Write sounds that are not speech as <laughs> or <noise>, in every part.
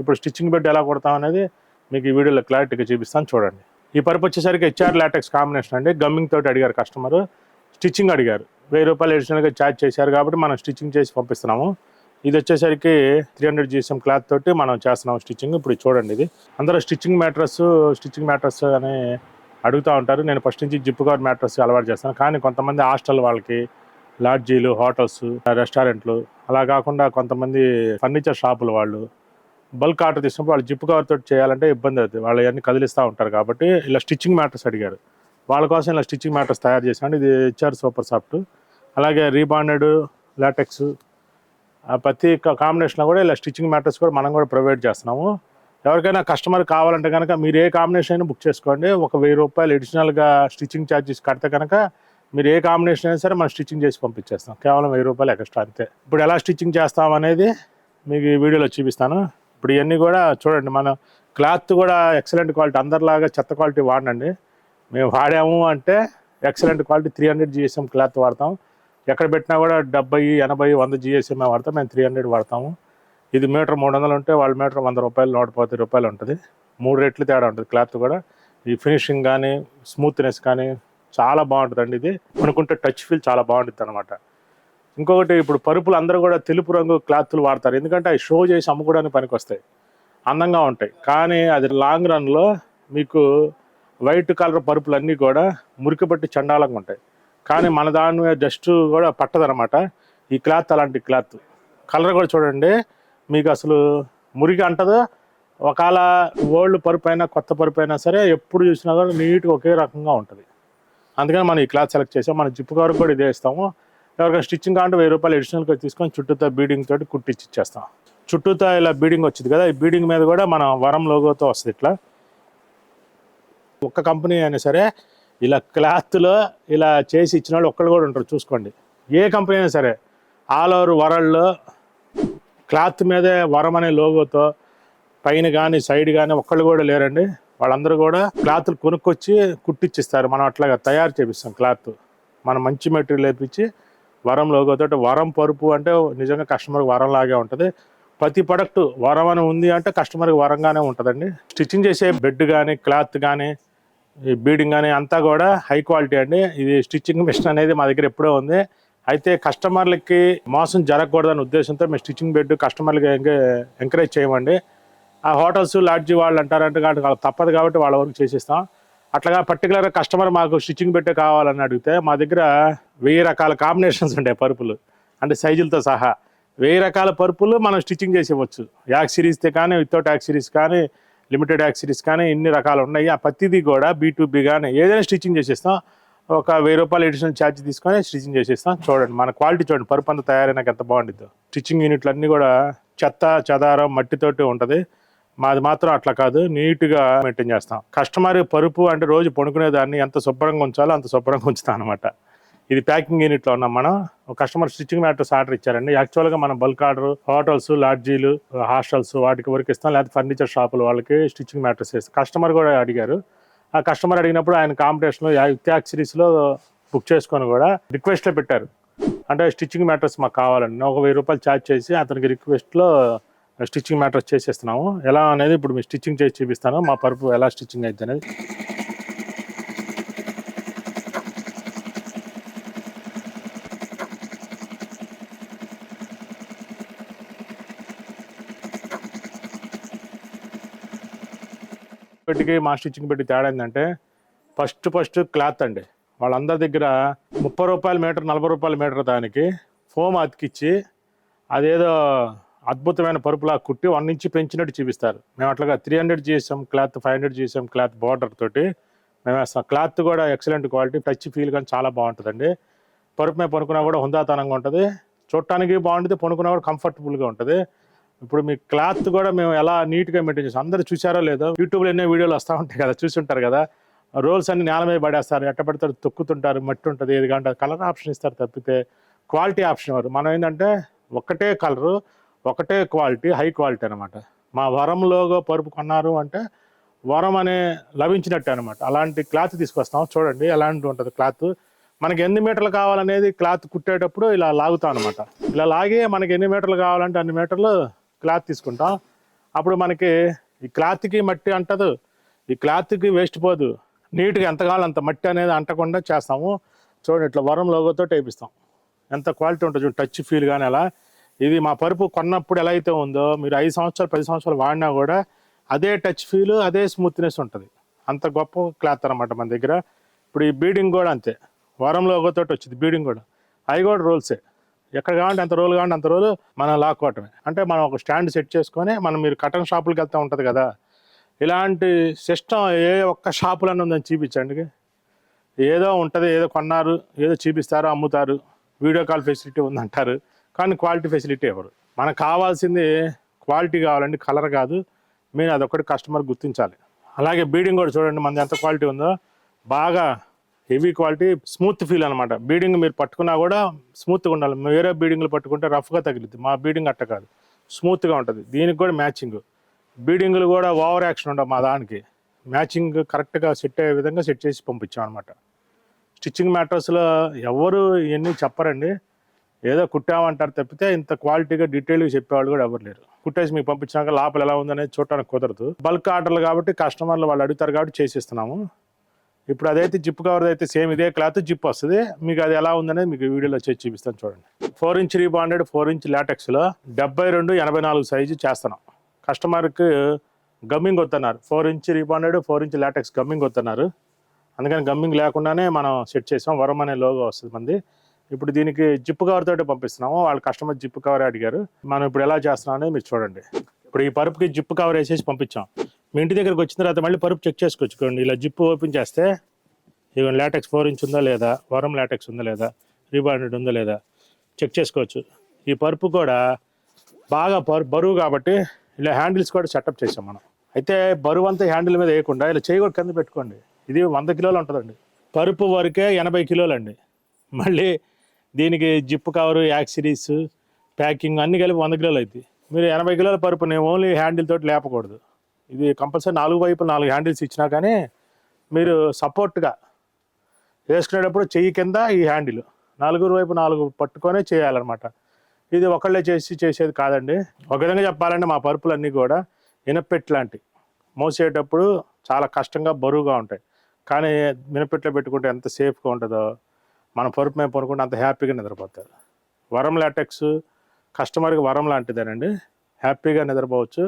ఇప్పుడు stitching bed ఎలా కొడతాం అనేది మీకు ఈ వీడియోలో క్లారిటీగా చూపిస్తాను చూడండి. ఈ పరుపు వచ్చేసరికి హెచ్ఆర్ లాటెక్స్ కాంబినేషన్ అండి. గమ్మింగ్ తోటి అడిగారు కస్టమర్ స్టిచ్చింగ్ అడిగారు. వెయ్యి రూపాయలు అడిషనల్గా ఛార్జ్ చేశారు కాబట్టి మనం స్టిచ్చింగ్ చేసి పంపిస్తున్నాము. ఇది వచ్చేసరికి త్రీ హండ్రెడ్ జీఎస్ఎం క్లాత్ తోటి మనం చేస్తున్నాం స్టిచ్చింగ్ ఇప్పుడు చూడండి ఇది. అందరూ స్టిచ్చింగ్ మ్యాట్రస్ స్టిచ్చింగ్ మ్యాట్రస్ అని అడుగుతూ ఉంటారు. నేను ఫస్ట్ నుంచి జిప్ కవర్ మ్యాట్రస్ అలవాటు చేస్తాను. కానీ కొంతమంది హాస్టల్ వాళ్ళకి లాడ్జీలు హోటల్స్ రెస్టారెంట్లు అలా కాకుండా కొంతమంది ఫర్నిచర్ షాపుల వాళ్ళు బల్క్ ఆర్డర్ తీసుకున్నప్పుడు వాళ్ళు జిప్ కవర్ తోటి చేయాలంటే ఇబ్బంది అవుతుంది. వాళ్ళు అన్ని కదిలిస్తూ ఉంటారు కాబట్టి ఇలా స్టిచ్చింగ్ మ్యాటర్స్ అడిగారు. వాళ్ళ కోసం ఇలా స్టిచ్చింగ్ మ్యాటర్స్ తయారు చేశాను. ఇది ఇచ్చారు సూపర్ సాఫ్ట్. అలాగే రీబాండెడ్ లాటెక్స్. ఆ ప్రతి కాంబినేషన్లో కూడా ఇలా స్టిచ్చింగ్ మ్యాటర్స్ కూడా మనం కూడా ప్రొవైడ్ చేస్తున్నాము. ఎవరికైనా కస్టమర్ కావాలంటే కనుక మీరు ఏ కాంబినేషన్ అయినా బుక్ చేసుకోండి. ఒక వెయ్యి రూపాయలు అడిషనల్గా స్టిచ్చింగ్ ఛార్జెస్ కడితే కనుక మీరు ఏ కాంబినేషన్ అయినా సరే మనం స్టిచ్చింగ్ చేసి పంపించేస్తాం. కేవలం వెయ్యి రూపాయలు ఎక్స్ట్రా అంతే. ఇప్పుడు ఎలా స్టిచ్చింగ్ చేస్తాం అనేది మీకు ఈ వీడియోలో చూపిస్తాను. ఇప్పుడు ఇవన్నీ కూడా చూడండి మన క్లాత్ కూడా ఎక్సలెంట్ క్వాలిటీ అందరిలాగా చెత్త క్వాలిటీ వాడండి. మేము వాడాము అంటే excellent quality three hundred GSM cloth వాడతాం. ఎక్కడ పెట్టినా కూడా డెబ్బై ఎనభై వంద జిఎస్ఎం వాడతాం మేము త్రీ హండ్రెడ్ వాడతాము. ఇది మీటర్ మూడు వందలు ఉంటే వాళ్ళ మీటర్ వంద రూపాయలు నూట పది రూపాయలు ఉంటుంది. మూడు రెట్లు తేడా ఉంటుంది క్లాత్ కూడా. ఈ ఫినిషింగ్ కానీ స్మూత్నెస్ కానీ చాలా బాగుంటుందండి ఇది. అనుకుంటే టచ్ ఫీల్ చాలా బాగుంటుంది అనమాట ఇంకొకటి ఇప్పుడు పరుపులు అందరూ కూడా తెలుపు రంగు క్లాత్లు వాడతారు. ఎందుకంటే అవి షో చేసి అమ్ముకోవడానికి పనికి వస్తాయి అందంగా ఉంటాయి. కానీ అది లాంగ్ రన్లో మీకు వైట్ కలర్ పరుపులు అన్నీ కూడా మురికి పట్టి చండాలంగా ఉంటాయి. కానీ మన దాని మీద జస్ట్ కూడా పట్టదనమాట ఈ క్లాత్ అలాంటి క్లాత్. కలర్ కూడా చూడండి. మీకు అసలు మురికి అంటదు? ఒకవేళ ఓల్డ్ పరుపు అయినా కొత్త పరుపు అయినా సరే ఎప్పుడు చూసినా కూడా నీట్గా ఒకే రకంగా ఉంటుంది. అందుకని మనం ఈ క్లాత్ సెలెక్ట్ చేసాం. మన జిప్పు కవర్ కూడా ఇదే ఇస్తాము. ఎవరికైనా స్టిచ్చింగ్ కావాలంటే వెయ్యి రూపాయలు అడిషనల్గా తీసుకొని చుట్టూతో బీడింగ్ తోటి కుట్టించి ఇచ్చేస్తాం. చుట్టూతో ఇలా బీడింగ్ వచ్చింది కదా ఈ బీడింగ్ మీద కూడా మన వరం లోగోతో వస్తుంది ఇట్లా. ఒక్క కంపెనీ అయినా సరే ఇలా క్లాత్లో ఇలా చేసి ఇచ్చిన వాళ్ళు ఒక్కళ్ళు కూడా ఉంటారు చూసుకోండి. ఏ కంపెనీ అయినా సరే ఆల్ ఓవర్ వరల్డ్లో క్లాత్ మీదే వరం అనే లోగోతో పైన కానీ సైడ్ కానీ ఒక్కళ్ళు కూడా లేరండి. వాళ్ళందరూ కూడా క్లాత్లు కొనుక్కొచ్చి కుట్టిచ్చిస్తారు. మనం అట్లాగా తయారు చేపిస్తాం క్లాత్ మనం మంచి మెటీరియల్ వేపించి వరం లోగోతో వరం పరుపు అంటే నిజంగా కస్టమర్కి వరం లాగే ఉంటుంది. ప్రతి ప్రొడక్ట్ వరం అని ఉంది అంటే కస్టమర్కి వరంగానే ఉంటుందండి. స్టిచ్చింగ్ చేసే బెడ్ కానీ క్లాత్ కానీ ఈ బీడింగ్ కానీ అంతా కూడా హై క్వాలిటీ అండి. ఇది స్టిచ్చింగ్ మిషన్ అనేది మా దగ్గర ఎప్పుడో ఉంది. అయితే కస్టమర్లకి మోసం జరగకూడదనే ఉద్దేశంతో మేము స్టిచ్చింగ్ బెడ్ కస్టమర్లకి ఎంకరేజ్ చేయమండి. ఆ హోటల్స్ లాడ్జి వాళ్ళు అంటారంటే కాబట్టి వాళ్ళకి తప్పదు కాబట్టి వాళ్ళ వరకు చేసిస్తాం. అట్లాగా పర్టికులర్గా కస్టమర్ మాకు స్టిచ్చింగ్ పెట్టే కావాలని అడిగితే మా దగ్గర వెయ్యి రకాల కాంబినేషన్స్ ఉంటాయి పరుపులు. అంటే సైజులతో సహా. వెయ్యి రకాల పరుపులు మనం స్టిచ్చింగ్ చేసేవచ్చు యాక్ సిరీస్తే కానీ వితౌట్ యాక్ సిరీస్ కానీ లిమిటెడ్ యాక్ సిరీస్ కానీ ఇన్ని రకాలు ఉన్నాయి. ఆ ప్రతిదీ కూడా బీ కానీ ఏదైనా స్టిచ్చింగ్ చేసేస్తాం. ఒక వెయ్యి రూపాయలు అడిషనల్ ఛార్జ్ తీసుకొని స్టిచ్చింగ్ చేసేస్తాం. చూడండి మన క్వాలిటీ చూడండి. పరుపు అంతా తయారైనాక ఎంత బాగుంటుందో స్టిచ్చింగ్ యూనిట్లు అన్నీ కూడా చెత్త చెదారం మట్టితోటి ఉంటుంది. మాది మాత్రం అట్లా కాదు నీట్గా మెయింటైన్ చేస్తాం. కస్టమర్ పరుపు అంటే రోజు పడుకునే దాన్ని ఎంత శుభ్రంగా ఉంచాలో అంత శుభ్రంగా ఉంచుతాం అనమాట ఇది ప్యాకింగ్ యూనిట్లో ఉన్నాం మనం. కస్టమర్ స్టిచ్చింగ్ మ్యాటర్స్ ఆర్డర్ ఇచ్చారండి. యాక్చువల్గా మనం బల్క్ ఆర్డర్ హోటల్స్ లాడ్జీలు హాస్టల్స్ వాటికి వరకు ఇస్తాం లేకపోతే ఫర్నిచర్ షాపుల వాళ్ళకి స్టిచ్చింగ్ మ్యాటర్స్ ఇస్తాం కస్టమర్ కూడా అడిగారు. ఆ కస్టమర్ అడిగినప్పుడు ఆయన కాంపిటీషన్లో యుక్త్యాక్ సిరీస్లో బుక్ చేసుకొని కూడా రిక్వెస్ట్లో పెట్టారు. అంటే స్టిచ్చింగ్ మ్యాటర్స్ మాకు కావాలండి. ఒక వెయ్యి రూపాయలు ఛార్జ్ చేసి అతనికి రిక్వెస్ట్లో స్టిచ్చింగ్ మ్యాటర్ చేసేస్తున్నాము. ఎలా అనేది ఇప్పుడు మీరు స్టిచ్చింగ్ చేసి చూపిస్తాను. మా పరుపు ఎలా స్టిచ్చింగ్ అయింది అనేది. పెట్టికి మా స్టిచ్చింగ్ పెట్టి తేడా ఏంటంటే ఫస్ట్ ఫస్ట్ క్లాత్ అండి. వాళ్ళందరి దగ్గర ముప్పై రూపాయల మీటర్ నలభై రూపాయల మీటర్ దానికి ఫోమ్ అతికిచ్చి అదేదో అద్భుతమైన పరుపులా కుట్టి వన్ నుంచి పెంచినట్టు చూపిస్తారు. మేము అట్లాగా త్రీ హండ్రెడ్ చేసాం క్లాత్ ఫైవ్ హండ్రెడ్ చేసాం క్లాత్ బార్డర్ తోటి. మేము వేస్తాం క్లాత్ కూడా ఎక్సలెంట్ క్వాలిటీ టచ్ ఫీల్ కానీ చాలా బాగుంటుందండి. పరుపు మీద పనుకున్నా కూడా హుందాతనంగా ఉంటుంది. చూడటానికి బాగుంటుంది పనుకున్నా కూడా కంఫర్టబుల్గా ఉంటుంది. ఇప్పుడు మీ క్లాత్ కూడా మేము ఎలా నీట్గా మెయింటైన్ చేస్తాం? అందరూ చూసారో లేదో? యూట్యూబ్లో ఎన్నో వీడియోలు వస్తూ ఉంటాయి కదా చూసుంటారు కదా. రోల్స్ అన్ని నేల మీద పడేస్తారు ఎట్ట పడతారు? తొక్కుతుంటారు మట్టి ఉంటుంది ఏది కంటే కలర్ ఆప్షన్ ఇస్తారు తప్పితే క్వాలిటీ ఆప్షన్ వారు మనం ఏంటంటే ఒక్కటే కలరు ఒకటే క్వాలిటీ హై క్వాలిటీ అనమాట మా వరంలోగో పరుపు కొన్నారు అంటే వరం అనే లభించినట్టే అనమాట అలాంటి క్లాత్ తీసుకొస్తాం. చూడండి ఎలాంటి ఉంటుంది క్లాత్. మనకి ఎన్ని మీటర్లు కావాలనేది క్లాత్ కుట్టేటప్పుడు ఇలా లాగుతాం అనమాట ఇలా లాగి మనకి ఎన్ని మీటర్లు కావాలంటే అన్ని మీటర్లు క్లాత్ తీసుకుంటాం. అప్పుడు మనకి ఈ క్లాత్కి మట్టి అంటదు. ఈ క్లాత్కి వేస్ట్ పోదు. నీట్గా ఎంతకాలం అంత మట్టి అనేది అంటకుండా చేస్తాము. చూడండి ఇట్లా వరం లోగోతో ఎంత క్వాలిటీ ఉంటుంది చూడండి టచ్ ఫీల్ కానీ అలా. ఇది మా పరుపు కొన్నప్పుడు ఎలా అయితే ఉందో మీరు ఐదు సంవత్సరాలు పది సంవత్సరాలు వాడినా కూడా అదే టచ్ ఫీల్ అదే స్మూత్నెస్ ఉంటుంది. అంత గొప్ప క్లాత్ అనమాట మన దగ్గర. ఇప్పుడు ఈ బీడింగ్ కూడా అంతే. వారంలో ఒకతోటి వచ్చింది బీడింగ్ కూడా. అవి కూడా రోల్సే ఎక్కడ కావాలంటే అంత రోల్ కావాలంటే అంత రోజు మనం లాక్కోవటమే. అంటే మనం ఒక స్టాండ్ సెట్ చేసుకొని మనం మీరు కటన్ షాపులకు వెళ్తూ ఉంటుంది కదా. ఇలాంటి సిస్టమ్ ఏ ఒక్క షాపులను ఉందని చూపించండి ఏదో ఉంటుంది ఏదో కొన్నారు ఏదో చూపిస్తారు అమ్ముతారు. వీడియో కాల్ ఫెసిలిటీ ఉందంటారు. కానీ క్వాలిటీ ఫెసిలిటీ ఇవ్వరు మనకు కావాల్సింది క్వాలిటీ కావాలండి కలర్ కాదు. మీరు అదొకటి కస్టమర్ గుర్తించాలి. అలాగే బీడింగ్ కూడా చూడండి మనది ఎంత క్వాలిటీ ఉందో. బాగా హెవీ క్వాలిటీ స్మూత్ ఫీల్ అనమాట బీడింగ్ మీరు పట్టుకున్నా కూడా స్మూత్గా ఉండాలి. వేరే బీడింగ్లు పట్టుకుంటే రఫ్గా తగిలిద్ది. మా బీడింగ్ అట్ట కాదు. స్మూత్గా ఉంటుంది. దీనికి కూడా మ్యాచింగ్. బీడింగ్లు కూడా ఓవర్ యాక్షన్ ఉండవు మా దానికి. మ్యాచింగ్ కరెక్ట్గా సెట్ అయ్యే విధంగా సెట్ చేసి పంపించాం అనమాట స్టిచ్చింగ్ మ్యాటర్స్లో ఎవరు ఇవన్నీ చెప్పరండి. ఏదో కుట్టామంటారు తప్పితే ఇంత క్వాలిటీగా డీటెయిల్గా చెప్పేవాళ్ళు కూడా ఎవరు లేరు. కుట్టేసి మీకు పంపించాక లోపల ఎలా ఉందనేది చూడటానికి కుదరదు. బల్క్ ఆర్డర్లు కాబట్టి కస్టమర్లు వాళ్ళు అడుగుతారు కాబట్టి చేసిస్తున్నాము. ఇప్పుడు అదైతే జిప్ కవర్ అయితే సేమ్ ఇదే క్లాత్ జిప్ వస్తుంది. మీకు అది ఎలా ఉందనేది మీకు వీడియోలో చేసి చూపిస్తాను చూడండి. Four inch rebonded four inch లాటెక్స్లో డెబ్బై రెండు ఎనభై నాలుగు సైజు చేస్తున్నాం. కస్టమర్కి గమ్మింగ్ వస్తున్నారు four inch rebonded four inch latex gumming వస్తున్నారు అందుకని గమ్మింగ్ లేకుండానే మనం సెట్ చేసాం. వరం అనే లోగో వస్తుంది మంది. ఇప్పుడు దీనికి జిప్ కవర్ తోటి పంపిస్తున్నాము. వాళ్ళ కస్టమర్ జిప్ కవర్ అడిగారు. మనం ఇప్పుడు ఎలా చేస్తున్నామని మీరు చూడండి. ఇప్పుడు ఈ పరుపుకి జిప్ కవర్ వేసేసి పంపించాం. మీ ఇంటి దగ్గరకు వచ్చిన తర్వాత మళ్ళీ పరుపు చెక్ చేసుకోవచ్చుకోండి ఇలా జిప్ ఓపెన్ చేస్తే ఈవెన్ లాటెక్స్ ఫోర్ ఇంచ్ ఉందా లేదా? వరం లాటెక్స్ ఉందా లేదా? రీబాండెడ్ ఉందా లేదా? చెక్ చేసుకోవచ్చు. ఈ పరుపు కూడా బాగా పరు బరువు కాబట్టి ఇలా హ్యాండిల్స్ కూడా సెటప్ చేసాం మనం. అయితే బరువు అంతా హ్యాండిల్ మీద వేయకుండా ఇలా చేయి కూడా కింద పెట్టుకోండి. ఇది వంద కిలోలు ఉంటుందండి. పరుపు వరకే ఎనభై కిలోలు అండి మళ్ళీ దీనికి జిప్ కవరు యాక్సిరీస్ ప్యాకింగ్ అన్ని కలిపి వంద కిలోలు అవుతాయి మీరు ఎనభై కిలోల పరుపుని ఓన్లీ హ్యాండిల్ తోటి లేపకూడదు. ఇది కంపల్సరీ నాలుగు వైపు నాలుగు హ్యాండిల్స్ ఇచ్చినా కానీ మీరు సపోర్ట్గా వేసుకునేటప్పుడు చెయ్యి కింద ఈ హ్యాండిల్. నలుగురు వైపు నాలుగు పట్టుకొనే చేయాలన్నమాట. ఇది ఒకళ్ళే చేసి చేసేది కాదండి. ఒక విధంగా చెప్పాలంటే మా పరుపులన్నీ కూడా ఇనపెట్టి లాంటి మోసేటప్పుడు చాలా కష్టంగా బరువుగా ఉంటాయి. కానీ మినపెట్లో పెట్టుకుంటే ఎంత సేఫ్గా ఉంటుందో మన పరుపు మేము పనుకుంటే అంత హ్యాపీగా నిద్రపోతారు. వరం లాటెక్స్ కస్టమర్కి వరం లాంటిదేనండి. హ్యాపీగా నిద్రపోవచ్చు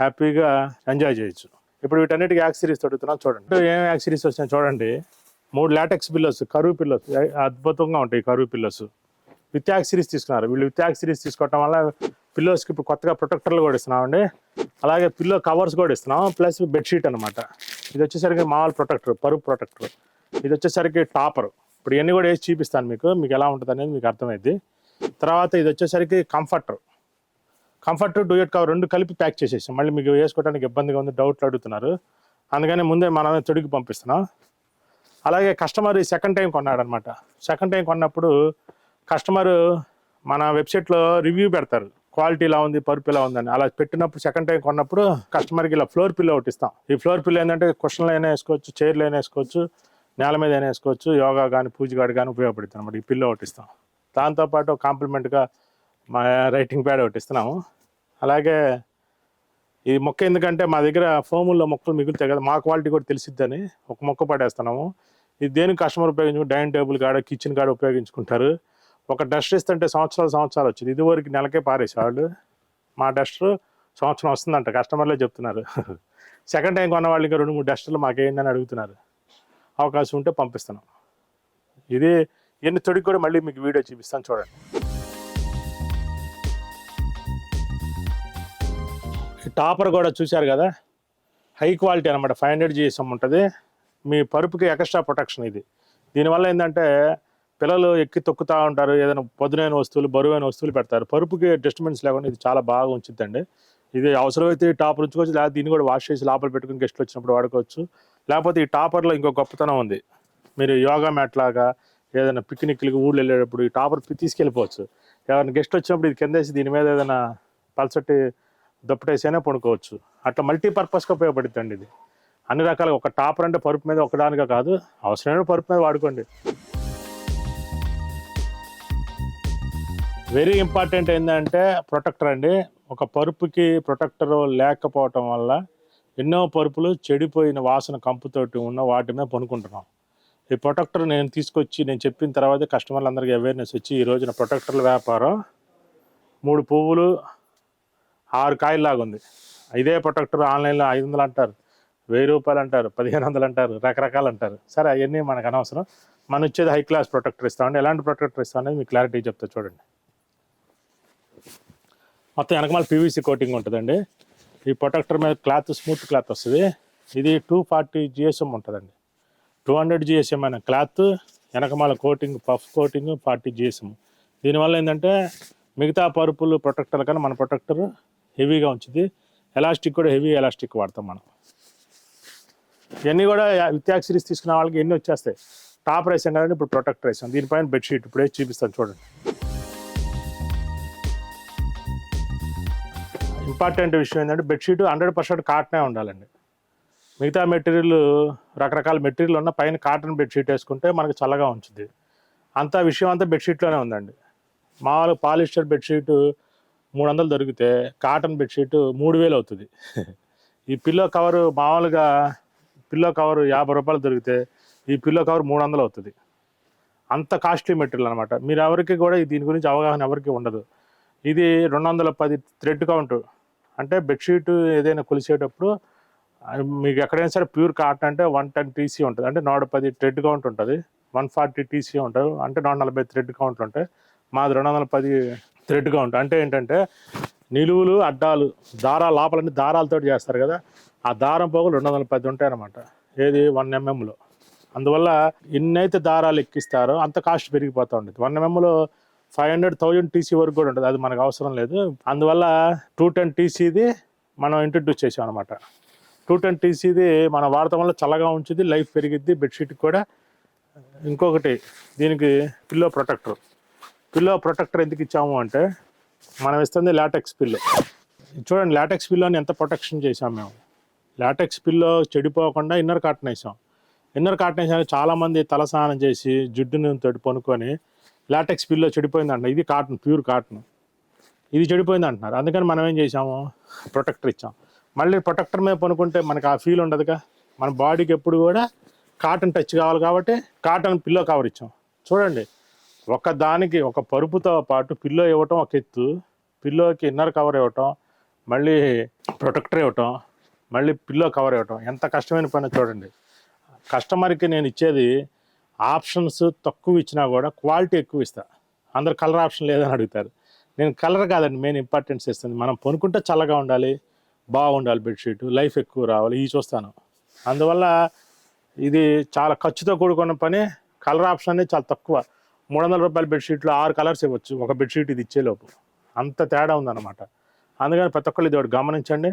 హ్యాపీగా ఎంజాయ్ చేయొచ్చు. ఇప్పుడు వీటన్నిటికి యాక్సిరీస్ తొడుగుతున్నాం చూడండి. ఏం యాక్సిరీస్ వచ్చినా చూడండి మూడు లాటెక్స్ పిల్లోస్ కరువు పిల్లర్స్ అద్భుతంగా ఉంటాయి కరువు పిల్లోస్ విత్ యాక్సిరీస్ తీసుకున్నారు. వీళ్ళు విత్ యాక్సిరీస్ తీసుకోవటం వల్ల పిల్లోస్కి ఇప్పుడు కొత్తగా ప్రొటెక్టర్లు కూడా ఇస్తున్నామండి. అలాగే పిల్లో కవర్స్ కూడా ఇస్తున్నాం. ప్లస్ బెడ్షీట్ అనమాట ఇది వచ్చేసరికి మామూలు ప్రొటెక్టర్ పరుపు ప్రొటెక్టర్. ఇది వచ్చేసరికి టాపర్. ఇప్పుడు ఇవన్నీ కూడా వేసి చూపిస్తాను మీకు మీకు ఎలా ఉంటుంది అనేది మీకు అర్థమైంది తర్వాత ఇది వచ్చేసరికి కంఫర్టర్ కంఫర్ట్ డూయట్ కవర్ రెండు కలిపి ప్యాక్ చేసేసాం మళ్ళీ మీకు వేసుకోవడానికి ఇబ్బందిగా ఉంది డౌట్లు అడుగుతున్నారు. అందుకని ముందే మనమే తొడిగి పంపిస్తున్నాం. అలాగే కస్టమర్ సెకండ్ టైం కొన్నాడనమాట. సెకండ్ టైం కొన్నప్పుడు కస్టమర్ మన వెబ్సైట్లో రివ్యూ పెడతారు. క్వాలిటీ ఇలా ఉంది పరుపు ఇలా ఉందని. అలా పెట్టినప్పుడు సెకండ్ టైం కొన్నప్పుడు కస్టమర్కి ఇలా ఫ్లోర్ పిల్లో ఒకటి ఇస్తాం. ఈ ఫ్లోర్ పిల్లో ఏంటంటే కుషన్లో అయినా వేసుకోవచ్చు చైర్లో అయినా వేసుకోవచ్చు. నేల మీద వేసుకోవచ్చు యోగా కానీ పూజ గాడి కానీ ఉపయోగపడుతుంది అనమాట ఈ పిల్లో ఒకటి ఇస్తాం. దాంతోపాటు కాంప్లిమెంట్గా మా రైటింగ్ ప్యాడ్ ఒకటి ఇస్తున్నాము. అలాగే ఈ మొక్క ఎందుకంటే మా దగ్గర ఫోముల్లో మొక్కలు మిగులుతాయి కదా మా క్వాలిటీ కూడా తెలిసిద్దని ఒక మొక్క పడేస్తున్నాము. ఇది దేనికి కస్టమర్ ఉపయోగించుకుంటే డైనింగ్ టేబుల్ కాడ కిచెన్ కాడ ఉపయోగించుకుంటారు. ఒక డస్ట్ ఇస్తుంటే సంవత్సరాలు సంవత్సరాలు వచ్చింది. ఇదివరకు నెలకే పారేసేవాళ్ళు మా డస్టర్ సంవత్సరం వస్తుందంట కస్టమర్లే చెప్తున్నారు. <laughs> సెకండ్ టైం కొన్న వాళ్ళు ఇంకా రెండు మూడు డస్టర్లు మాకేందని అడుగుతున్నారు. అవకాశం ఉంటే పంపిస్తున్నాం. ఇది ఎన్ని తొడికి కూడా మళ్ళీ మీకు వీడియో చూపిస్తాను చూడండి. టాపర్ కూడా చూశారు కదా? హై క్వాలిటీ అనమాట ఫైవ్ హండ్రెడ్ జిఎస్ఎం ఉంటుంది. మీ పరుపుకి ఎక్స్ట్రా ప్రొటెక్షన్ ఇది. దీనివల్ల ఏంటంటే పిల్లలు ఎక్కి తొక్కుతూ ఉంటారు ఏదైనా పొద్దునైన వస్తువులు బరువైన వస్తువులు పెడతారు. పరుపుకి డిస్టర్బెన్స్ లేకుండా ఇది చాలా బాగా ఉంచుద్దండి. ఇది అవసరమైతే టాపర్ ఉంచుకోవచ్చు లేదా దీన్ని కూడా వాష్ చేసి లోపల పెట్టుకుని గెస్ట్లు వచ్చినప్పుడు వాడుకోవచ్చు. లేకపోతే ఈ టాపర్లో ఇంకో గొప్పతనం ఉంది. మీరు యోగా మ్యాట్ లాగా ఏదైనా పిక్నిక్లకి ఊళ్ళు వెళ్ళేటప్పుడు ఈ టాపర్ తీసుకెళ్ళిపోవచ్చు. ఎవరైనా గెస్ట్ వచ్చినప్పుడు ఇది కిందేసి దీని మీద ఏదైనా పల్సటి దుప్పటేసైనా పడుకోవచ్చు. అట్లా మల్టీపర్పస్గా ఉపయోగపడుతుంది ఇది. అన్ని రకాలుగా ఒక టాపర్ అంటే పరుపు మీద ఒకదానిగా కాదు. అవసరమైన పరుపు మీద వాడుకోండి. వెరీ ఇంపార్టెంట్ ఏంటంటే ప్రొటెక్టర్ అండి. ఒక పరుపుకి ప్రొటెక్టర్ లేకపోవటం వల్ల ఎన్నో పరుపులు చెడిపోయిన వాసన కంపుతోటి ఉన్న వాటి మీద పనుకుంటున్నాం. ఈ ప్రొటెక్టర్ నేను తీసుకొచ్చి నేను చెప్పిన తర్వాత కస్టమర్లందరికీ అవేర్నెస్ వచ్చి ఈ రోజున ప్రొటెక్టర్ల వ్యాపారం మూడు పువ్వులు ఆరు కాయల్లాగా ఉంది. ఇదే ప్రొటెక్టర్ ఆన్లైన్లో ఐదు వందలు అంటారు వెయ్యి రూపాయలు అంటారు పదిహేను వందలు అంటారు రకరకాలు అంటారు. సరే అవన్నీ మనకు అనవసరం. మనం వచ్చేది హై క్లాస్ ప్రొటెక్టర్ ఇస్తామండి. ఎలాంటి ప్రొటెక్టర్ ఇస్తామనేది మీకు క్లారిటీ చెప్తా చూడండి. మొత్తం వెనకమాల పీవీసీ కోటింగ్ ఉంటుందండి. ఈ ప్రొటెక్టర్ మీద క్లాత్ స్మూత్ క్లాత్ వస్తుంది. ఇది టూ ఫార్టీ జిఎస్ఎం ఉంటుందండి. టూ హండ్రెడ్ జిఎస్ఎం అనే క్లాత్ వెనకమాల coating puff coating forty GSM దీనివల్ల ఏంటంటే మిగతా పరుపులు ప్రొటెక్టర్ కన్నా మన ప్రొటెక్టర్ హెవీగా ఉంచుద్ది. ఎలాస్టిక్ కూడా హెవీ ఎలాస్టిక్ వాడతాం మనం. ఇవన్నీ కూడా విత్యాక్ సిరీస్ తీసుకున్న వాళ్ళకి ఎన్ని వచ్చేస్తాయి? టాప్ రైస్ కదండి ఇప్పుడు ప్రొటెక్టర్ వేసాం దీనిపైన బెడ్షీట్ ఇప్పుడే చూపిస్తాను చూడండి. ఇంపార్టెంట్ విషయం ఏంటంటే బెడ్షీట్ హండ్రెడ్ పర్సెంట్ కాటనే ఉండాలండి. మిగతా మెటీరియల్ రకరకాల మెటీరియల్ ఉన్న పైన కాటన్ బెడ్షీట్ వేసుకుంటే మనకి చల్లగా ఉంచుద్ది. అంతా విషయం అంతా బెడ్షీట్లోనే ఉందండి. మామూలు పాలిస్టర్ బెడ్షీట్ మూడు వందలు దొరికితే కాటన్ బెడ్షీట్ మూడు వేలు అవుతుంది. ఈ పిల్లో కవరు మామూలుగా పిల్లో కవరు యాభై రూపాయలు దొరికితే ఈ పిల్లో కవర్ మూడు వందలు అవుతుంది. అంత కాస్ట్లీ మెటీరియల్ అనమాట మీరు ఎవరికి కూడా దీని గురించి అవగాహన ఎవరికి ఉండదు. ఇది రెండు వందల పది థ్రెడ్ కౌంట్. అంటే బెడ్షీట్ ఏదైనా కొలిసేటప్పుడు మీకు ఎక్కడైనా సరే ప్యూర్ కాటన్ అంటే వన్ టెన్ టీసీ ఉంటుంది. అంటే నూట పది థ్రెడ్ కౌంట్ ఉంటుంది. వన్ ఫార్టీ టీసీ ఉంటుంది. అంటే నూట నలభై థ్రెడ్ కౌంట్లు ఉంటాయి. మాది రెండు వందల పది థ్రెడ్ కౌంట్. అంటే ఏంటంటే నిలువులు అడ్డాలు దారాలు లోపలన్నీ దారాలతో చేస్తారు కదా. ఆ దారం పోగులు రెండు వందల పది ఉంటాయి ఏది? వన్ ఎంఎంలో. అందువల్ల ఎన్నైతే దారాలు ఎక్కిస్తారో. అంత కాస్ట్ పెరిగిపోతూ ఉంటుంది వన్ ఎంఎంలో ఫైవ్ హండ్రెడ్ థౌజండ్ టీసీ వరకు కూడా ఉంటుంది. అది మనకు అవసరం లేదు. అందువల్ల టూ టెన్ టీసీది మనం ఇంట్రడ్యూస్ చేసాం అనమాట టూ టెన్ టీసీది మనం వాడటం వల్ల చల్లగా ఉంచుద్ది లైఫ్ పెరిగిద్ది బెడ్షీట్ కూడా. ఇంకొకటి దీనికి పిల్లో ప్రొటెక్టర్ పిల్లో ప్రొటెక్టర్ ఎందుకు ఇచ్చాము అంటే మనం ఇస్తుంది లాటెక్స్ పిల్లో చూడండి లాటెక్స్ పిల్లోని ఎంత ప్రొటెక్షన్ చేసాం మేము. లాటెక్స్ పిల్లో చెడిపోకుండా ఇన్నర్ కాటన్ వేసాం. ఇన్నర్ కాటన్ వేసాక చాలామంది తలస్నానం చేసి జుట్టుని తోటి పనుకొని లాటెక్స్ పిల్లో చెడిపోయిందంట ఇది కాటన్ ప్యూర్ కాటన్. ఇది చెడిపోయింది అంటున్నారు. అందుకని మనం ఏం చేసాము ప్రొటెక్టర్ ఇచ్చాం. మళ్ళీ ప్రొటెక్టర్ మీద పనుకుంటే మనకి ఆ ఫీల్ ఉండదుగా. మన బాడీకి ఎప్పుడు కూడా కాటన్ టచ్ కావాలి కాబట్టి కాటన్ పిల్లో కవర్ ఇచ్చాం. చూడండి ఒక దానికి ఒక పరుపుతో పాటు పిల్లో ఇవ్వటం ఒక ఎత్తు పిల్లోకి ఇన్నర్ కవర్ ఇవ్వటం మళ్ళీ ప్రొటెక్టర్ ఇవ్వటం మళ్ళీ పిల్లో కవర్ ఇవ్వటం. ఎంత కష్టమైన పని చూడండి. కస్టమర్కి నేను ఇచ్చేది ఆప్షన్స్ తక్కువ ఇచ్చినా కూడా క్వాలిటీ ఎక్కువ ఇస్తా. అందరు కలర్ ఆప్షన్ లేదని అడుగుతారు. నేను కలర్ కాదండి మెయిన్ ఇంపార్టెన్స్ ఇస్తుంది. మనం కొనుక్కుంటే చల్లగా ఉండాలి బాగుండాలి బెడ్షీట్ లైఫ్ ఎక్కువ రావాలి ఇవి చూస్తాను. అందువల్ల ఇది చాలా ఖర్చుతో కూడుకున్న పని. కలర్ ఆప్షన్ అనేది చాలా తక్కువ. మూడు వందల రూపాయల బెడ్షీట్లో ఆరు కలర్స్ ఇవ్వచ్చు. ఒక బెడ్షీట్ ఇది ఇచ్చేలోపు అంత తేడా ఉందన్నమాట. అందుకని ప్రతి ఒక్కళ్ళు ఇది ఒకటి గమనించండి.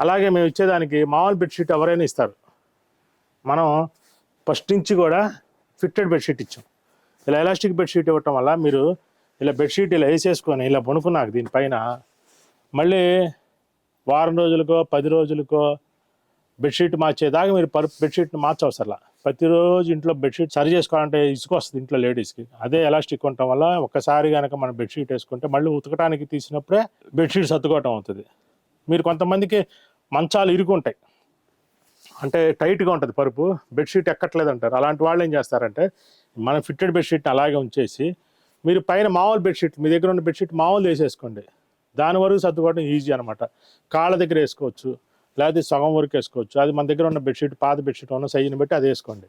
అలాగే మేము ఇచ్చేదానికి మామూలు బెడ్షీట్ ఎవరైనా ఇస్తారు. మనం ఫస్ట్ నుంచి కూడా ఫిట్టెడ్ బెడ్షీట్ ఇచ్చాం. ఇలా ఎలాస్టిక్ బెడ్షీట్ ఇవ్వటం వల్ల మీరు ఇలా బెడ్షీట్ ఇలా వేసేసుకొని ఇలా పనుకున్నాక దీనిపైన మళ్ళీ వారం రోజులకో పది రోజులకో బెడ్షీట్ మార్చేదాకా మీరు పర్ బెడ్షీట్ని మార్చవసరలా ప్రతిరోజు ఇంట్లో బెడ్షీట్ సరి చేసుకోవాలంటే ఇసుక వస్తుంది ఇంట్లో లేడీస్కి. అదే ఎలాస్టిక్ ఉండటం వల్ల ఒక్కసారి కనుక మనం బెడ్షీట్ వేసుకుంటే మళ్ళీ ఉతకడానికి తీసినప్పుడే బెడ్షీట్ సర్దుకోవటం అవుతుంది. మీరు కొంతమందికి మంచాలు ఇరుకుంటాయి. అంటే టైట్గా ఉంటుంది పరుపు. బెడ్షీట్ ఎక్కట్లేదు అంటారు అలాంటి వాళ్ళు ఏం చేస్తారంటే మనం ఫిట్టెడ్ బెడ్షీట్ని అలాగే ఉంచేసి మీరు పైన మామూలు బెడ్షీట్ మీ దగ్గర ఉన్న బెడ్షీట్ మామూలు వేసేసుకోండి. దాని వరకు సర్దుకోవడం ఈజీ అనమాట కాళ్ళ దగ్గర వేసుకోవచ్చు లేకపోతే సగం వరకు వేసుకోవచ్చు. అది మన దగ్గర ఉన్న బెడ్షీట్ పాత బెడ్షీట్ ఉన్న సైజుని బట్టి అది వేసుకోండి.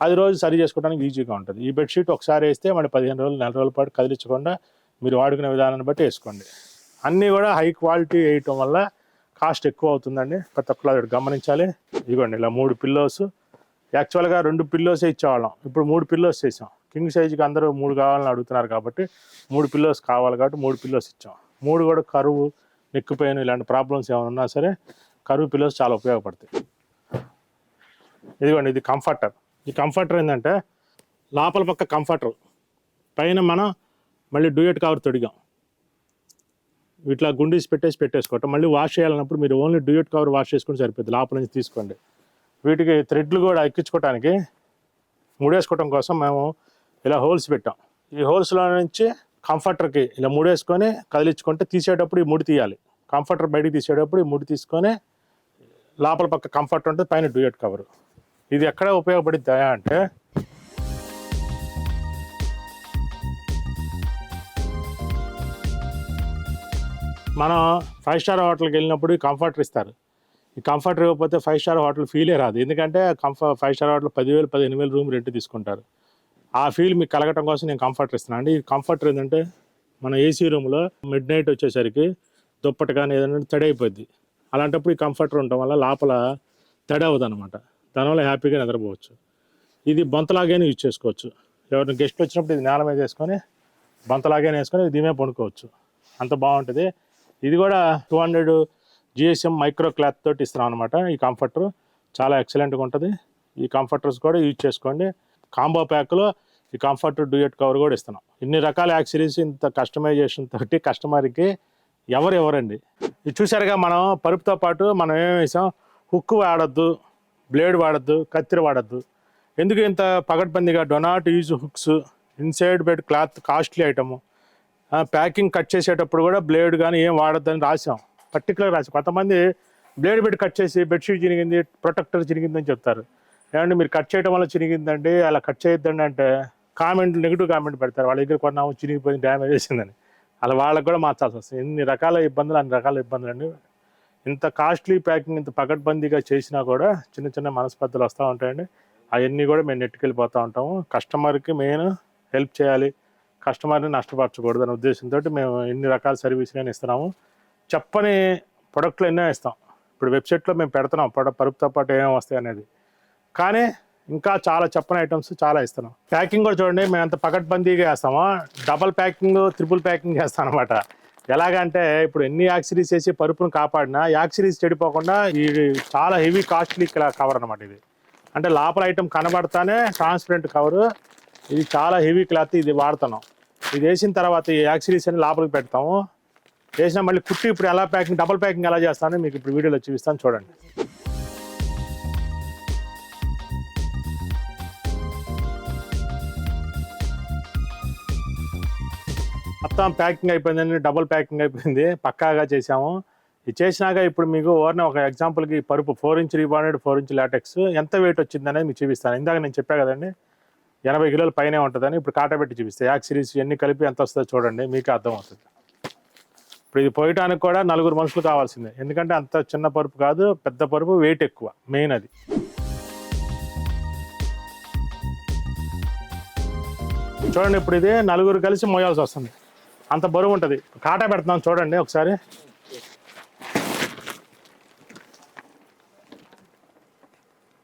అది రోజు సరి చేసుకోవడానికి ఈజీగా ఉంటుంది. ఈ బెడ్షీట్ ఒకసారి వేస్తే మళ్ళీ పదిహేను రోజులు నెల రోజుల పాటు కదిలించకుండా మీరు వాడుకునే విధానాన్ని బట్టి వేసుకోండి. అన్నీ కూడా హై క్వాలిటీ వేయటం వల్ల కాస్ట్ ఎక్కువ అవుతుందండి. ప్రతి ఒక్కరు అది గమనించాలి. ఇదిగోండి ఇలా మూడు పిల్లోస్ యాక్చువల్గా రెండు పిల్లోసే ఇచ్చేవాళ్ళం. ఇప్పుడు మూడు పిల్లోస్ చేసాం. కింగ్ సైజుకి అందరూ మూడు కావాలని అడుగుతున్నారు కాబట్టి మూడు పిల్లోస్ కావాలి కాబట్టి మూడు పిల్లోస్ ఇచ్చాం. మూడు కూడా కరువు నెక్కుపోయిన ఇలాంటి ప్రాబ్లమ్స్ ఏమైనా ఉన్నా సరే కరువు పిల్లోస్ చాలా ఉపయోగపడతాయి. ఇదిగోండి ఇది కంఫర్టర్ ఈ కంఫర్టర్ ఏంటంటే లోపల పక్క కంఫర్టర్ పైన మనం మళ్ళీ డూయట్ కవర్ తొడిగాం. ఇట్లా గుండీస్ పెట్టేసి పెట్టేసుకోవటం. మళ్ళీ వాష్ చేయాలన్నప్పుడు మీరు ఓన్లీ డ్యూయట్ కవర్ వాష్ చేసుకుని సరిపోతుంది. లోపల నుంచి తీసుకోండి. వీటికి థ్రెడ్లు కూడా ఎక్కించుకోవడానికి మూడేసుకోవటం కోసం మేము ఇలా హోల్స్ పెట్టాం. ఈ హోల్స్లో నుంచి కంఫర్టర్కి ఇలా ముడేసుకొని కదిలించుకుంటే తీసేటప్పుడు ఈ ముడి తీయాలి. కంఫర్టర్ బయటికి తీసేటప్పుడు ఈ ముడి తీసుకొని లోపల పక్క కంఫర్ట్ ఉంటుంది పైన డ్యూయట్ కవర్. ఇది ఎక్కడ ఉపయోగపడిద్దా అంటే మనం ఫైవ్ స్టార్ హోటల్కి వెళ్ళినప్పుడు కంఫర్టర్ ఇస్తారు. ఈ కంఫర్టర్ ఇవ్వకపోతే ఫైవ్ స్టార్ హోటల్ ఫీలే రాదు. ఎందుకంటే కంఫర్ ఫైవ్ స్టార్ హోటల్ పదివేలు పదిహేను వేలు రూమ్ రెంట్ తీసుకుంటారు. ఆ ఫీల్ మీకు కలగటం కోసం నేను కంఫర్టర్ ఇస్తున్నాను. అండి ఈ కంఫర్టర్ ఏంటంటే మన ఏసీ రూమ్లో మిడ్ నైట్ వచ్చేసరికి దుప్పటి కానీ ఏదైనా తడి అయిపోద్ది. అలాంటప్పుడు ఈ కంఫర్టర్ ఉండటం వల్ల లోపల తడి అవ్వదు అనమాట దానివల్ల హ్యాపీగా నిద్రపోవచ్చు. ఇది బొంతలాగానే యూజ్ చేసుకోవచ్చు. ఎవరిని గెస్ట్ వచ్చినప్పుడు ఇది నేల మీద వేసుకొని బంతలాగానే వేసుకొని దీమే పండుకోవచ్చు. అంత బాగుంటుంది. ఇది కూడా two hundred GSM micro cloth తోటి ఇస్తున్నాం అనమాట ఈ కంఫర్టర్ చాలా ఎక్సలెంట్గా ఉంటుంది. ఈ కంఫర్టర్స్ కూడా యూజ్ చేసుకోండి. కాంబో ప్యాక్లో ఈ కంఫర్టర్ డ్యూయట్ కవర్ కూడా ఇస్తున్నాం. ఇన్ని రకాల యాక్సరీస్ ఇంత కస్టమైజేషన్ తోటి కస్టమర్కి ఎవరు ఎవరండి? ఇది చూసారుగా మనం పరుపుతో పాటు మనం ఏం వేసాం? హుక్ వాడద్దు బ్లేడ్ వాడద్దు కత్తిర వాడద్దు. ఎందుకు ఇంత పగడ్బందీగా don't use hooks inside bed cloth costly item? Packing cut చేసేటప్పుడు కూడా బ్లేడ్ కానీ ఏం వాడద్దని రాసాం పర్టికులర్ రాసి కొంతమంది బ్లేడ్ పెట్టి కట్ చేసి బెడ్షీట్ చిరిగింది ప్రొటెక్టర్ చిరిగిందని చెప్తారు. ఏమంటే మీరు కట్ చేయడం వల్ల చిరిగిందండి అలా కట్ చేయొద్దండి అంటే కామెంట్ నెగిటివ్ కామెంట్ పెడతారు. వాళ్ళ దగ్గర కొన్నాము చిరిగిపోయింది డ్యామేజ్ చేసిందని. అలా వాళ్ళకి కూడా మార్చాల్సి వస్తుంది. ఎన్ని రకాల ఇబ్బందులు అన్ని రకాల ఇబ్బందులు అండి ఇంత కాస్ట్లీ ప్యాకింగ్ ఇంత పకడ్బందీగా చేసినా కూడా చిన్న చిన్న మనస్పర్ధలు వస్తూ ఉంటాయండి. అవన్నీ కూడా మేము నెట్టుకెళ్ళిపోతూ ఉంటాము. కస్టమర్కి మెయిన్ హెల్ప్ చేయాలి. కస్టమర్ని నష్టపరచకూడదు అనే ఉద్దేశంతో మేము ఎన్ని రకాల సర్వీసులు ఇస్తున్నాము. చెప్పని ప్రొడక్ట్లు ఎన్నో ఇస్తాం. ఇప్పుడు వెబ్సైట్లో మేము పెడుతున్నాం. ప్రొడక్ట్ పరుపుతో పాటు ఏమేమి వస్తాయి అనేది. కానీ ఇంకా చాలా చెప్పని ఐటమ్స్ చాలా ఇస్తున్నాం. ప్యాకింగ్ కూడా చూడండి మేము అంత పకడ్బందీగా వేస్తాము డబల్ ప్యాకింగ్ త్రిపుల్ ప్యాకింగ్ చేస్తాం అనమాట ఎలాగంటే ఇప్పుడు ఎన్ని యాక్సిరీస్ వేసి పరుపును కాపాడినా యాక్సిరీస్ చెడిపోకుండా ఈ చాలా హెవీ కాస్ట్లీ కవర్ అనమాట ఇది. అంటే లోపల ఐటమ్ కనబడతానే ట్రాన్స్పరెంట్ కవర్. ఇది చాలా హెవీ క్లాత్ ఇది వాడుతున్నాం. ఇది వేసిన తర్వాత ఈ యాక్సిరీస్ అని లోపలికి పెడతాము. వేసిన మళ్ళీ కుట్టి ఇప్పుడు ఎలా ప్యాకింగ్ డబుల్ ప్యాకింగ్ ఎలా చేస్తానో మీకు ఇప్పుడు వీడియోలో చూపిస్తాను చూడండి. మొత్తం ప్యాకింగ్ అయిపోయిందండి డబుల్ ప్యాకింగ్ అయిపోయింది పక్కాగా చేసాము ఇది చేసినాక ఇప్పుడు మీకు ఓర్న ఒక ఎగ్జాంపుల్కి పరుపు four inch rebonded four inch latex ఎంత వెయిట్ వచ్చింది అనేది మీకు చూపిస్తాను. ఇందాక నేను చెప్పా కదండి ఎనభై కిలోల పైనే ఉంటుందని ఇప్పుడు కాటబెట్టి పెట్టి యాక్ సిరీస్ ఇవన్నీ కలిపి ఎంత వస్తుందో చూడండి మీకు అర్థం అవుతుంది ఇప్పుడు ఇది పోయటానికి కూడా నలుగురు మనుషులు కావాల్సిందే. ఎందుకంటే అంత చిన్న పరుపు కాదు పెద్ద పరుపు వెయిట్ ఎక్కువ మెయిన్ అది. చూడండి ఇప్పుడు ఇది నలుగురు కలిసి మోయాల్సి వస్తుంది. అంత బరువు ఉంటుంది. కాటా పెడుతున్నాం చూడండి ఒకసారి.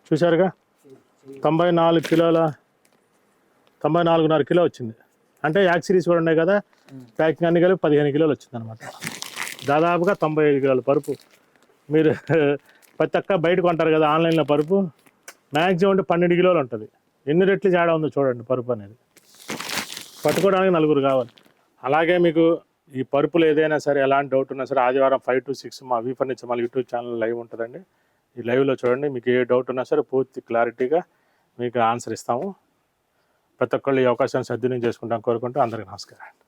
చూశారుగా? తొంభై నాలుగు కిలోల తొంభై నాలుగున్నర కిలో వచ్చింది. అంటే యాక్ సిరీస్ కూడా ఉన్నాయి కదా ప్యాకింగ్ అన్ని కలిపి పదిహేను కిలోలు వచ్చింది అనమాట దాదాపుగా తొంభై ఐదు కిలోల పరుపు. మీరు ప్రతి ఒక్క బయట కొంటారు కదా ఆన్లైన్లో పరుపు. మ్యాక్సిమం అంటే పన్నెండు కిలోలు ఉంటుంది. ఎన్ని రెట్లు జాడ ఉందో చూడండి పరుపు అనేది. పట్టుకోవడానికి నలుగురు కావాలి. అలాగే మీకు ఈ పరుపులు ఏదైనా సరే ఎలాంటి డౌట్ ఉన్నా సరే ఆదివారం ఫైవ్ టు సిక్స్ మా వీ ఫర్నిచర్ మళ్ళీ యూట్యూబ్ ఛానల్ లైవ్ ఉంటుందండి. ఈ లైవ్లో చూడండి మీకు ఏ డౌట్ ఉన్నా సరే పూర్తి క్లారిటీగా మీకు ఆన్సర్ ఇస్తాము. ప్రతి ఒక్కళ్ళు ఈ అవకాశాన్ని సద్వినియోగం చేసుకుంటాం కోరుకుంటూ అందరికీ నమస్కారం.